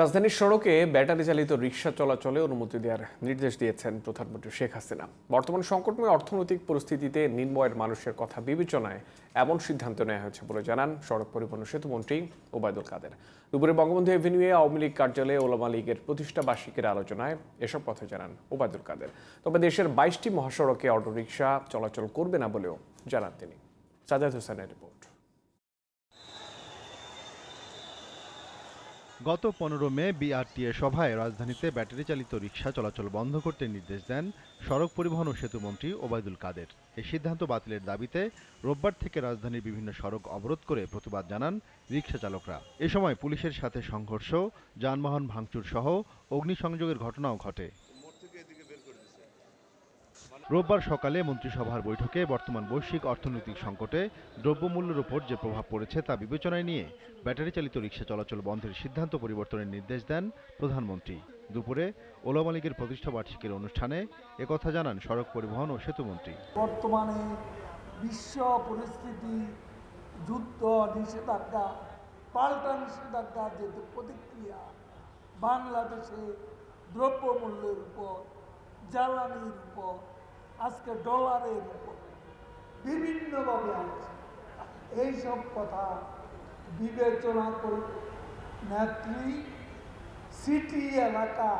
রাজধানীর সড়কে ব্যাটারি চালিত রিক্সা চলাচলে অনুমতি দেওয়ার নির্দেশ দিয়েছেন প্রধানমন্ত্রী শেখ হাসিনা। বর্তমান সংকটময় অর্থনৈতিক পরিস্থিতিতে নির্ময়ের মানুষের কথা বিবেচনায় এমন সিদ্ধান্ত নেওয়া হয়েছে বলে জানান সড়ক পরিবহন সেতুমন্ত্রী ওবায়দুল কাদের। দুপুরে বঙ্গবন্ধু এভিনিউয়ে আওয়ামী লীগ কার্যালয়ে ওলামা লীগের প্রতিষ্ঠা বার্ষিকীর আলোচনায় এসব কথা জানান ওবায়দুল কাদের। তবে দেশের বাইশটি মহাসড়কে অটোরিকশা চলাচল করবে না বলেও জানান তিনি। সাজাদ হোসেনের রিপোর্ট। গত পনেরো মে বিআরটিএ সভায় রাজধানীতে ব্যাটারি চালিত রিক্সা চলাচল বন্ধ করতে নির্দেশ দেন সড়ক পরিবহন ও সেতুমন্ত্রী ওবায়দুল কাদের। এই সিদ্ধান্ত বাতিলের দাবিতে রোববার থেকে রাজধানীর বিভিন্ন সড়ক অবরোধ করে প্রতিবাদ জানান রিক্সা চালকরা। এ সময় পুলিশের সাথে সংঘর্ষ, যানবাহন ভাঙচুর সহ অগ্নিসংযোগের ঘটনাও ঘটে। রোববার সকালে মন্ত্রিসভার বৈঠকে বর্তমান বৈশ্বিক অর্থনৈতিক সংকটে দ্রব্যমূল্যের উপর যে প্রভাব পড়েছে তা বিবেচনায় নিয়ে ব্যাটারি চালিত রিক্সা চলাচল বন্ধের সিদ্ধান্ত পরিবর্তনের নির্দেশ দেন প্রধানমন্ত্রী। দুপুরে ওলামা লীগের প্রতিষ্ঠা বার্ষিকীর অনুষ্ঠানে একথা জানান সড়ক পরিবহন ও সেতুমন্ত্রী বর্তমানে বিশ্ব পরিস্থিতি যুদ্ধ, নিষেধাজ্ঞা, পাল্টা নিষেধাজ্ঞার যে প্রতিক্রিয়া বাংলাদেশে দ্রব্যমূল্যের উপর, জ্বালানির উপর আজকে ডলারের বিভিন্নভাবে আছে। এইসব কথা বিবেচনা করে নেত্রী সিটি এলাকা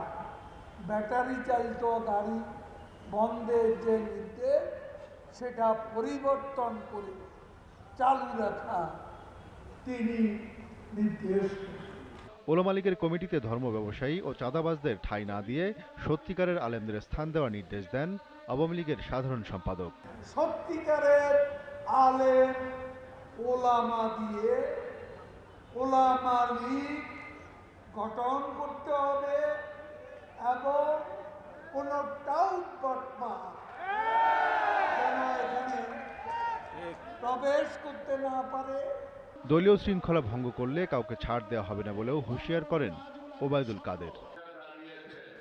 ব্যাটারি চালিত গাড়ি বন্ধের যে নির্দেশ, সেটা পরিবর্তন করে চালু রাখা তিনি নির্দেশ করেন। ওলামা লীগের কমিটিতে ধর্ম ব্যবসায়ী ও চাঁদাবাজদের ঠাঁই না দিয়ে সত্যিকারের আলেমদের স্থান দেওয়ার নির্দেশ দেন আওয়ামী লীগের সাধারণ সম্পাদক সত্যিকারের আলেম ওলামা দিয়ে ওলামা লীগ গঠন করতে হবে এবং কোনো টাউট প্রবেশ করতে না পারে দলীয় শৃঙ্খলা ভঙ্গ করলে কাউকে ছাড় দেওয়া হবে না বলেও হুঁশিয়ার করেন ওবায়দুল কাদের।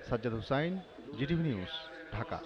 Sajjad Hussain, GTV news, Dhaka.